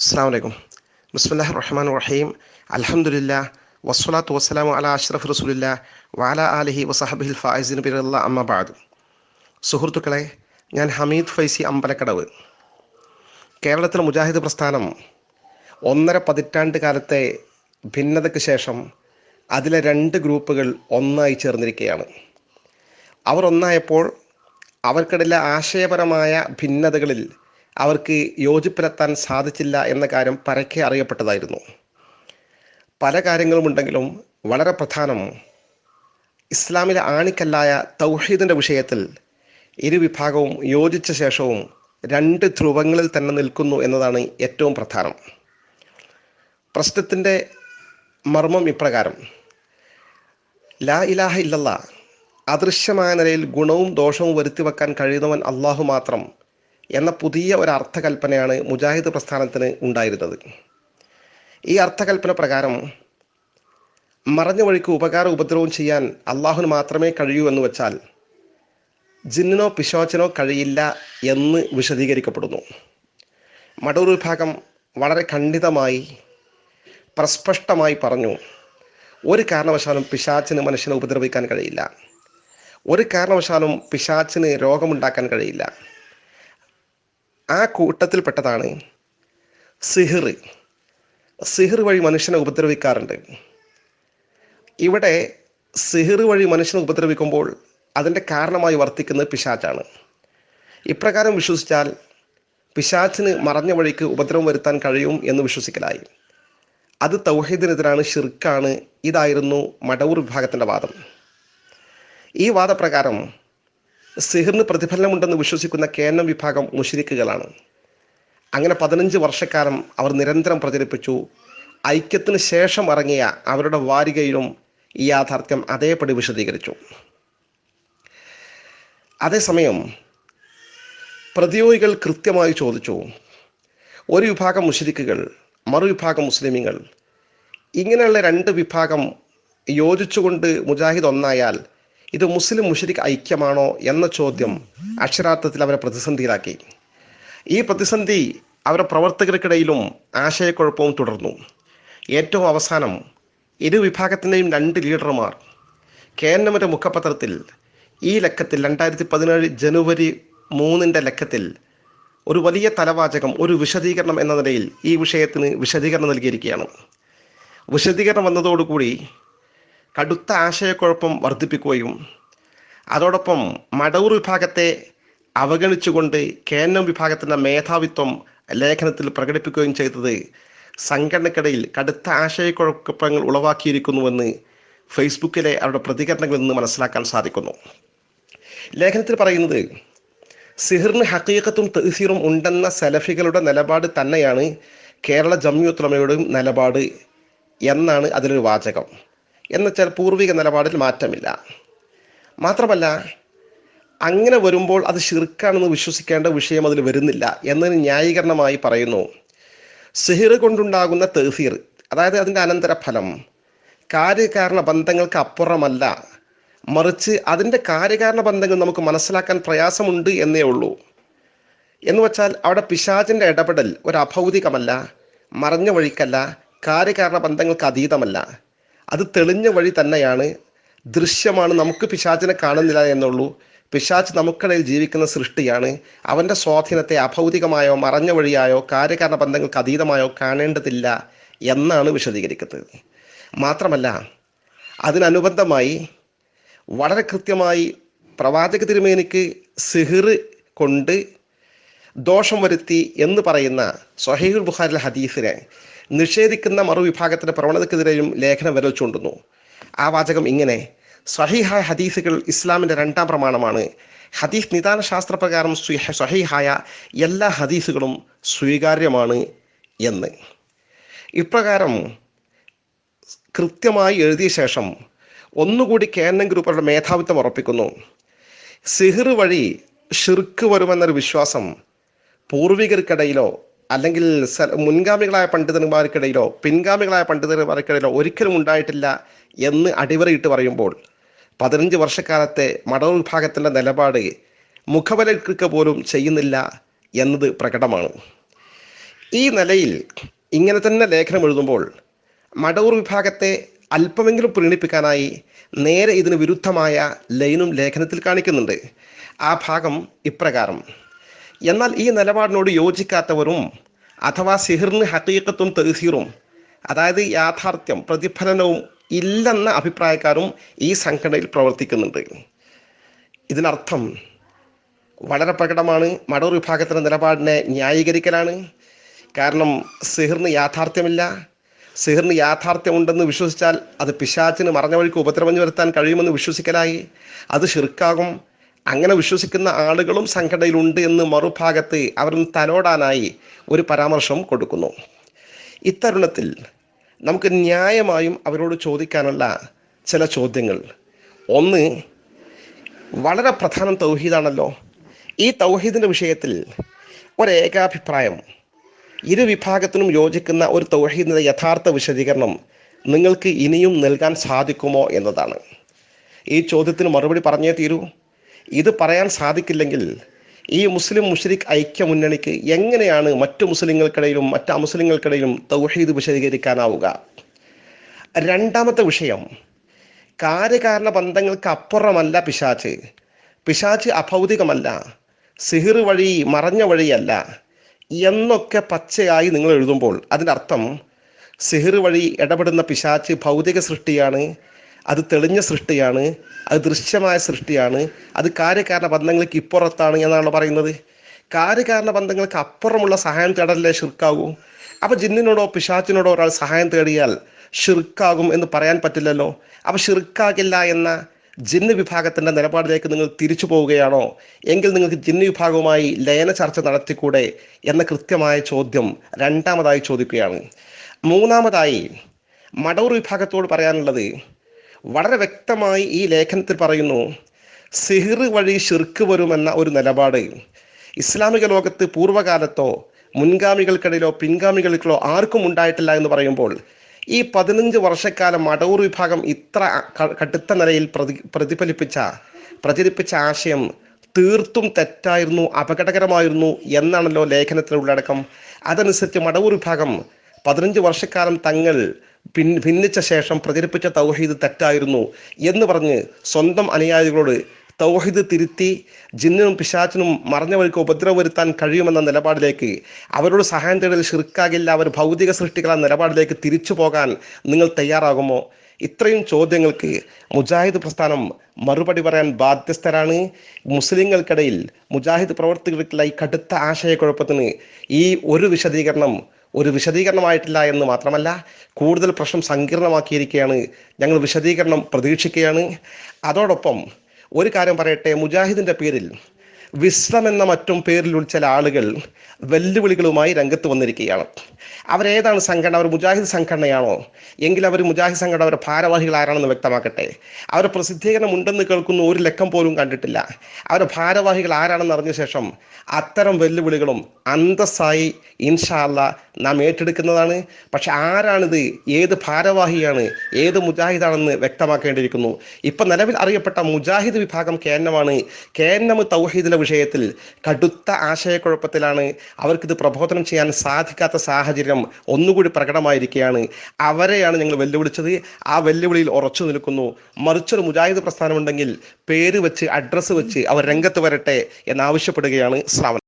അസ്സാം വലൈക്കും ബിസ്മില്ലാഹി റഹ്മാൻ റഹീം. അലഹമുല്ല വസ്സലാത്തു വസ്സലാമു അല അഷ്റഫ് റസൂലില്ല വാല അലഹി വസഹബിൽ ഫായിസിൻ ബിറല്ല അമ്മബാദ് സുഹൃത്തുക്കളെ ഞാൻ ഹമീദ് ഫൈസി അമ്പലക്കടവ്. കേരളത്തിലെ മുജാഹിദ് പ്രസ്ഥാനം ഒന്നര പതിറ്റാണ്ട് കാലത്തെ ഭിന്നതയ്ക്ക് ശേഷം അതിലെ രണ്ട് ഗ്രൂപ്പുകൾ ഒന്നായി ചേർന്നിരിക്കുകയാണ്. അവർ ഒന്നായപ്പോൾ അവർക്കിടയിലെ ആശയപരമായ ഭിന്നതകളിൽ അവർക്ക് യോജിപ്പിലെത്താൻ സാധിച്ചില്ല എന്ന കാര്യം പരക്കെ അറിയപ്പെട്ടതായിരുന്നു. പല കാര്യങ്ങളുമുണ്ടെങ്കിലും വളരെ പ്രധാനം ഇസ്ലാമിലെ ആണിക്കല്ലായ തൗഹീദിന്റെ വിഷയത്തിൽ ഇരുവിഭാഗവും യോജിച്ച ശേഷവും രണ്ട് ധ്രുവങ്ങളിൽ തന്നെ നിൽക്കുന്നു എന്നതാണ് ഏറ്റവും പ്രധാനം. പ്രശ്നത്തിന്റെ മർമ്മം ഇപ്രകാരം. ലാ ഇലാഹ ഇല്ലല്ല അദൃശ്യമായ നിലയിൽ ഗുണവും ദോഷവും വരുത്തി വെക്കാൻ കഴിയുന്നവൻ അള്ളാഹു മാത്രം എന്ന പുതിയ ഒരു അർത്ഥകൽപ്പനയാണ് മുജാഹിദ് പ്രസ്ഥാനത്തിന് ഉണ്ടായിരുന്നത്. ഈ അർത്ഥകൽപ്പന പ്രകാരം മറഞ്ഞ വഴിക്ക് ഉപകാര ഉപദ്രവം ചെയ്യാൻ അള്ളാഹുന് മാത്രമേ കഴിയൂ എന്ന് വെച്ചാൽ ജിന്നിനോ പിശോച്ചനോ കഴിയില്ല എന്ന് വിശദീകരിക്കപ്പെടുന്നു. മടൂർ വിഭാഗം വളരെ ഖണ്ഡിതമായി പ്രസ്പഷ്ടമായി പറഞ്ഞു ഒരു കാരണവശാലും പിശാച്ചിന് മനുഷ്യനെ ഉപദ്രവിക്കാൻ കഴിയില്ല. ഒരു കാരണവശാലും പിശാച്ചിന് രോഗമുണ്ടാക്കാൻ കഴിയില്ല. ആ കൂട്ടത്തിൽപ്പെട്ടതാണ് സിഹിർ. സിഹിർ വഴി മനുഷ്യനെ ഉപദ്രവിക്കാറുണ്ട്. ഇവിടെ സിഹിർ വഴി മനുഷ്യനെ ഉപദ്രവിക്കുമ്പോൾ അതിന്റെ കാരണമായി വർത്തിക്കുന്നത് പിശാച്ചാണ് ഇപ്രകാരം വിശ്വസിച്ചാൽ പിശാച്ചിന് മറഞ്ഞ വഴിക്ക് ഉപദ്രവം വരുത്താൻ കഴിയും എന്ന് വിശ്വസിക്കലായി. അത് തൗഹീദിനെതിരാണ് ഷിർക്കാണ് ഇതായിരുന്നു മടവൂർ വിഭാഗത്തിന്റെ വാദം. ഈ വാദപ്രകാരം സിഹിറിന് പ്രതിഫലനമുണ്ടെന്ന് വിശ്വസിക്കുന്ന കേനം വിഭാഗം മുഷിരിക്കുകളാണ്. അങ്ങനെ പതിനഞ്ച് വർഷക്കാലം അവർ നിരന്തരം പ്രചരിപ്പിച്ചു. ഐക്യത്തിന് ശേഷം ഇറങ്ങിയ അവരുടെ വാരികയിലും ഈ യാഥാർത്ഥ്യം അതേപടി വിശദീകരിച്ചു. അതേസമയം പ്രതിയോഗികൾ കൃത്യമായി ചോദിച്ചു ഒരു വിഭാഗം മുഷരിക്കുകൾ മറുവിഭാഗം മുസ്ലിമീങ്ങൾ ഇങ്ങനെയുള്ള രണ്ട് വിഭാഗം യോജിച്ചുകൊണ്ട് മുജാഹിദ് ഒന്നായാൽ ഇത് മുസ്ലിം മുഷരിഖ് ഐക്യമാണോ എന്ന ചോദ്യം അക്ഷരാർത്ഥത്തിൽ അവരെ പ്രതിസന്ധിയിലാക്കി. ഈ പ്രതിസന്ധി അവരുടെ പ്രവർത്തകർക്കിടയിലും ആശയക്കുഴപ്പവും തുടർന്നു. ഏറ്റവും അവസാനം ഇരു വിഭാഗത്തിന്റെയും രണ്ട് ലീഡർമാർ കെ എൻ എമ്മിന്റെ മുഖപത്രത്തിൽ ഈ ലക്കത്തിൽ രണ്ടായിരത്തി പതിനേഴ് ജനുവരി മൂന്നിന്റെ ലക്കത്തിൽ ഒരു വലിയ തലവാചകം ഒരു വിശദീകരണം എന്ന നിലയിൽ ഈ വിഷയത്തിന് വിശദീകരണം നൽകിയിരിക്കുകയാണ്. വിശദീകരണം വന്നതോടുകൂടി കടുത്ത ആശയക്കുഴപ്പം വർദ്ധിപ്പിക്കുകയും അതോടൊപ്പം മടവൂർ വിഭാഗത്തെ അവഗണിച്ചുകൊണ്ട് കെ എൻ എം വിഭാഗത്തിന്റെ മേധാവിത്വം ലേഖനത്തിൽ പ്രകടിപ്പിക്കുകയും ചെയ്തത് സംഘടനക്കിടയിൽ കടുത്ത ആശയക്കുഴപ്പങ്ങൾ ഉളവാക്കിയിരിക്കുന്നുവെന്ന് ഫേസ്ബുക്കിലെ അവരുടെ പ്രതികരണങ്ങളിൽ നിന്ന് മനസ്സിലാക്കാൻ സാധിക്കുന്നു. ലേഖനത്തിൽ പറയുന്നത് സിഹിറിന് ഹക്കീക്കത്തും തഹസീറും ഉണ്ടെന്ന സലഫികളുടെ നിലപാട് തന്നെയാണ് കേരള ജമ്യൂത്തുലമയുടെയും നിലപാട് എന്നാണ് അതിലൊരു വാചകം. എന്നുവെച്ചാൽ പൂർവിക നിലപാടിൽ മാറ്റമില്ല. മാത്രമല്ല അങ്ങനെ വരുമ്പോൾ അത് ശിർക്കാണെന്ന് വിശ്വസിക്കേണ്ട വിഷയം അതിൽ വരുന്നില്ല എന്നതിന് ന്യായീകരണമായി പറയുന്നു. സിഹിർ കൊണ്ടുണ്ടാകുന്ന തെഹീർ അതായത് അതിന്റെ അനന്തരഫലം കാര്യകാരണ ബന്ധങ്ങൾക്ക് അപ്പുറമല്ല. മറിച്ച് അതിന്റെ കാര്യകാരണ ബന്ധങ്ങൾ നമുക്ക് മനസ്സിലാക്കാൻ പ്രയാസമുണ്ട് എന്നേ ഉള്ളൂ. എന്ന് വെച്ചാൽ അവിടെ പിശാചിന്റെ ഇടപെടൽ ഒരു അഭൗതികമല്ല മറഞ്ഞ വഴിക്കല്ല കാര്യകാരണ ബന്ധങ്ങൾക്ക് അതീതമല്ല. അത് തെളിഞ്ഞ വഴി തന്നെയാണ്. ദൃശ്യമാണ് നമുക്ക് പിശാചിനെ കാണുന്നില്ല എന്നുള്ളൂ. പിശാച്ച് നമുക്കിടയിൽ ജീവിക്കുന്ന സൃഷ്ടിയാണ്. അവന്റെ സ്വാധീനത്തെ അഭൗതികമായോ മറഞ്ഞ വഴിയായോ കാര്യകാരണ ബന്ധങ്ങൾക്ക് അതീതമായോ കാണേണ്ടതില്ല എന്നാണ് വിശദീകരിക്കുന്നത്. മാത്രമല്ല അതിനനുബന്ധമായി വളരെ കൃത്യമായി പ്രവാചക തിരുമേനിക്ക് സിഹിറ് കൊണ്ട് ദോഷം വരുത്തി എന്ന് പറയുന്ന സൊഹൈഹുൽ ബുഖാരിലെ ഹദീസിനെ നിഷേധിക്കുന്ന മറുവിഭാഗത്തിന്റെ പ്രവണതക്കെതിരെയും ലേഖനം വരച്ചുകൊണ്ടുന്നു ആ വാചകം ഇങ്ങനെ സഹിഹായ ഹദീസുകൾ ഇസ്ലാമിന്റെ രണ്ടാം പ്രമാണമാണ്. ഹദീസ് നിദാന ശാസ്ത്രപ്രകാരം സഹിഹായ എല്ലാ ഹദീസുകളും സ്വീകാര്യമാണ് എന്ന്. ഇപ്രകാരം കൃത്യമായി എഴുതിയ ശേഷം ഒന്നുകൂടി കേന്ദ്രം ഗ്രൂപ്പുകളുടെ മേധാവിത്വം ഉറപ്പിക്കുന്നു. സിഹിർ വഴി ഷിർക്ക് വരുമെന്നൊരു വിശ്വാസം പൂർവികർക്കിടയിലോ അല്ലെങ്കിൽ മുൻഗാമികളായ പണ്ഡിതന്മാർക്കിടയിലോ പിൻഗാമികളായ പണ്ഡിതന്മാർക്കിടയിലോ ഒരിക്കലും ഉണ്ടായിട്ടില്ല എന്ന് അടിവരയിട്ട് പറയുമ്പോൾ പതിനഞ്ച് വർഷക്കാലത്തെ മടവ വിഭാഗത്തിന്റെ നിലപാട് മുഖബലക്ക് പോലും ചെയ്യുന്നില്ല എന്നത് പ്രകടമാണ്. ഈ നിലയിൽ ഇങ്ങനെ തന്നെ ലേഖനം എഴുതുമ്പോൾ മടവൂർ വിഭാഗത്തെ അല്പമെങ്കിലും പ്രീണിപ്പിക്കാനായി നേരെ ഇതിന് വിരുദ്ധമായ ലൈനും ലേഖനത്തിൽ കാണിക്കുന്നുണ്ട്. ആ ഭാഗം ഇപ്രകാരം. എന്നാൽ ഈ നിലപാടിനോട് യോജിക്കാത്തവരും അഥവാ സിഹിറിന് ഹക്കീക്കത്തും തെഹീറും അതായത് യാഥാർത്ഥ്യം പ്രതിഫലനവും ഇല്ലെന്ന അഭിപ്രായക്കാരും ഈ സംഘടനയിൽ പ്രവർത്തിക്കുന്നുണ്ട്. ഇതിനർത്ഥം വളരെ പ്രകടമാണ്. മടൂർ വിഭാഗത്തിന്റെ നിലപാടിനെ ന്യായീകരിക്കലാണ്. കാരണം സിഹിറിന് യാഥാർത്ഥ്യമില്ല. സിഹിറിന് യാഥാർത്ഥ്യമുണ്ടെന്ന് വിശ്വസിച്ചാൽ അത് പിശാച്ചിന് മറഞ്ഞ വഴിക്ക് ഉപദ്രവം വരുത്താൻ കഴിയുമെന്ന് വിശ്വസിക്കലായി. അത് ഷിർക്കാകും അങ്ങനെ വിശ്വസിക്കുന്ന ആളുകളും സംഘടനയിലുണ്ട് എന്ന് മറുഭാഗത്ത് അവർ തലോടാനായി ഒരു പരാമർശം കൊടുക്കുന്നു. ഇത്തരുണത്തിൽ നമുക്ക് ന്യായമായും അവരോട് ചോദിക്കാനുള്ള ചില ചോദ്യങ്ങൾ. ഒന്ന് വളരെ പ്രധാനം തൗഹീദാണല്ലോ. ഈ തൗഹീദിന്റെ വിഷയത്തിൽ ഒരേകാഭിപ്രായം ഇരു വിഭാഗത്തിനും യോജിക്കുന്ന ഒരു തൗഹീദിന്റെ യഥാർത്ഥ വിശദീകരണം നിങ്ങൾക്ക് ഇനിയും നൽകാൻ സാധിക്കുമോ എന്നതാണ്. ഈ ചോദ്യത്തിന് മറുപടി പറഞ്ഞേ തീരൂ. ഇത് പറയാൻ സാധിക്കില്ലെങ്കിൽ ഈ മുസ്ലിം മുഷരിഖ് ഐക്യ മുന്നണിക്ക് എങ്ങനെയാണ് മറ്റു മുസ്ലിങ്ങൾക്കിടയിലും മറ്റ് അമുസ്ലിങ്ങൾക്കിടയിലും തൗഹീദ് വിശദീകരിക്കാനാവുക? രണ്ടാമത്തെ വിഷയം കാര്യകാരണ ബന്ധങ്ങൾക്ക് അപ്പുറമല്ല പിശാച്ച്. പിശാച്ച് അഭൗതികമല്ല സിഹിർ വഴി മറഞ്ഞ വഴിയല്ല എന്നൊക്കെ പച്ചയായി നിങ്ങൾ എഴുതുമ്പോൾ അർത്ഥം സിഹിർ വഴി ഇടപെടുന്ന പിശാച്ച് ഭൗതിക സൃഷ്ടിയാണ് അത് തെളിഞ്ഞ സൃഷ്ടിയാണ് അത് ദൃശ്യമായ സൃഷ്ടിയാണ് അത് കാര്യകാരണ ബന്ധങ്ങൾക്ക് ഇപ്പുറത്താണ് എന്നാണ് പറയുന്നത്. കാര്യകാരണ ബന്ധങ്ങൾക്ക് അപ്പുറമുള്ള സഹായം തേടലേ ഷിർക്കാകൂ അപ്പോൾ ജിന്നിനോടോ പിശാച്ചിനോടോ ഒരാൾ സഹായം തേടിയാൽ ഷിർക്കാകും എന്ന് പറയാൻ പറ്റില്ലല്ലോ. അപ്പോൾ ഷിർക്കാകില്ല എന്ന ജിന്ന് വിഭാഗത്തിന്റെ നിലപാടിലേക്ക് നിങ്ങൾ തിരിച്ചു പോവുകയാണോ? എങ്കിൽ നിങ്ങൾക്ക് ജിന്ന് വിഭാഗവുമായി ലയന ചർച്ച നടത്തിക്കൂടെ എന്ന കൃത്യമായ ചോദ്യം രണ്ടാമതായി ചോദിക്കുകയാണ്. മൂന്നാമതായി മടൂർ വിഭാഗത്തോട് പറയാനുള്ളത് വളരെ വ്യക്തമായി ഈ ലേഖനത്തിൽ പറയുന്നു സിഹിർ വഴി ഷിർക്ക് വരുമെന്ന ഒരു നിലപാട്. ഇസ്ലാമിക ലോകത്ത് പൂർവകാലത്തോ മുൻഗാമികൾക്കിടയിലോ പിൻഗാമികൾക്കോ ആർക്കും ഉണ്ടായിട്ടില്ല എന്ന് പറയുമ്പോൾ ഈ പതിനഞ്ച് വർഷക്കാലം മടവൂർ വിഭാഗം ഇത്ര കടുത്ത നിലയിൽ പ്രതി പ്രതിഫലിപ്പിച്ച പ്രചരിപ്പിച്ച ആശയം തീർത്തും തെറ്റായിരുന്നു അപകടകരമായിരുന്നു എന്നാണല്ലോ ലേഖനത്തിലുള്ളടക്കം. അതനുസരിച്ച് മടവൂർ വിഭാഗം പതിനഞ്ച് വർഷക്കാലം തങ്ങൾ പിൻ ഭിന്നിച്ച ശേഷം പ്രചരിപ്പിച്ച തൗഹീദ് തെറ്റായിരുന്നു എന്ന് പറഞ്ഞ് സ്വന്തം അനുയായികളോട് തൗഹീദ് തിരുത്തി ജിന്നിനും പിശാച്ചിനും മറഞ്ഞ വഴിക്ക് ഉപദ്രവം വരുത്താൻ കഴിയുമെന്ന നിലപാടിലേക്ക് അവരോട് സഹായം തേടൽ ഷിർക്കാകില്ല അവർ ഭൗതിക സൃഷ്ടികളെന്ന നിലപാടിലേക്ക് തിരിച്ചു പോകാൻ നിങ്ങൾ തയ്യാറാകുമോ? ഇത്രയും ചോദ്യങ്ങൾക്ക് മുജാഹിദ് പ്രസ്ഥാനം മറുപടി പറയാൻ ബാധ്യസ്ഥരാണ്. മുസ്ലിങ്ങൾക്കിടയിൽ മുജാഹിദ് പ്രവർത്തകർക്കുള്ള ഈ കടുത്ത ആശയക്കുഴപ്പത്തിന് ഈ ഒരു വിശദീകരണം ഒരു വിശദീകരണമായിട്ടില്ല എന്ന് മാത്രമല്ല കൂടുതൽ പ്രശ്നം സങ്കീർണമാക്കിയിരിക്കുകയാണ്. ഞങ്ങൾ വിശദീകരണം പ്രതീക്ഷിക്കുകയാണ്. അതോടൊപ്പം ഒരു കാര്യം പറയട്ടെ മുജാഹിദിന്റെ പേരിൽ വിശ്രം എന്ന മറ്റും പേരിലുള്ള ചില ആളുകൾ വെല്ലുവിളികളുമായി രംഗത്ത് വന്നിരിക്കുകയാണ്. അവരേതാണ് സംഘടന? അവർ മുജാഹിദ് സംഘടനയാണോ? എങ്കിൽ അവർ മുജാഹിദ് സംഘടന അവരുടെ ഭാരവാഹികൾ ആരാണെന്ന് വ്യക്തമാക്കട്ടെ. അവരുടെ പ്രസിദ്ധീകരണം ഉണ്ടെന്ന് കേൾക്കുന്ന ഒരു ലക്കം പോലും കണ്ടിട്ടില്ല. അവരുടെ ഭാരവാഹികൾ ആരാണെന്ന് അറിഞ്ഞ ശേഷം അത്തരം വെല്ലുവിളികളും അന്തസ്സായി ഇൻഷാല്ല നാം ഏറ്റെടുക്കുന്നതാണ്. പക്ഷെ ആരാണിത്? ഏത് ഭാരവാഹിയാണ്? ഏത് മുജാഹിദാണെന്ന് വ്യക്തമാക്കേണ്ടിയിരിക്കുന്നു. ഇപ്പം നിലവിൽ അറിയപ്പെട്ട മുജാഹിദ് വിഭാഗം കേന്നമാണ് കേന്നമ് തൗഹീദിന്റെ വിഷയത്തിൽ കടുത്ത ആശയക്കുഴപ്പത്തിലാണ് അവർക്കിത് പ്രബോധനം ചെയ്യാൻ സാധിക്കാത്ത സാഹചര്യം ഒന്നുകൂടി പ്രകടമായിരിക്കുകയാണ്. അവരെയാണ് ഞങ്ങൾ വെല്ലുവിളിച്ചത്. ആ വെല്ലുവിളിയിൽ ഉറച്ചു നിൽക്കുന്നു. മറിച്ചൊരു മുജാഹിദ് പ്രസ്ഥാനമുണ്ടെങ്കിൽ പേര് വെച്ച് അഡ്രസ്സ് വെച്ച് അവർ രംഗത്ത് വരട്ടെ എന്നാവശ്യപ്പെടുകയാണ് ശ്രാവൺ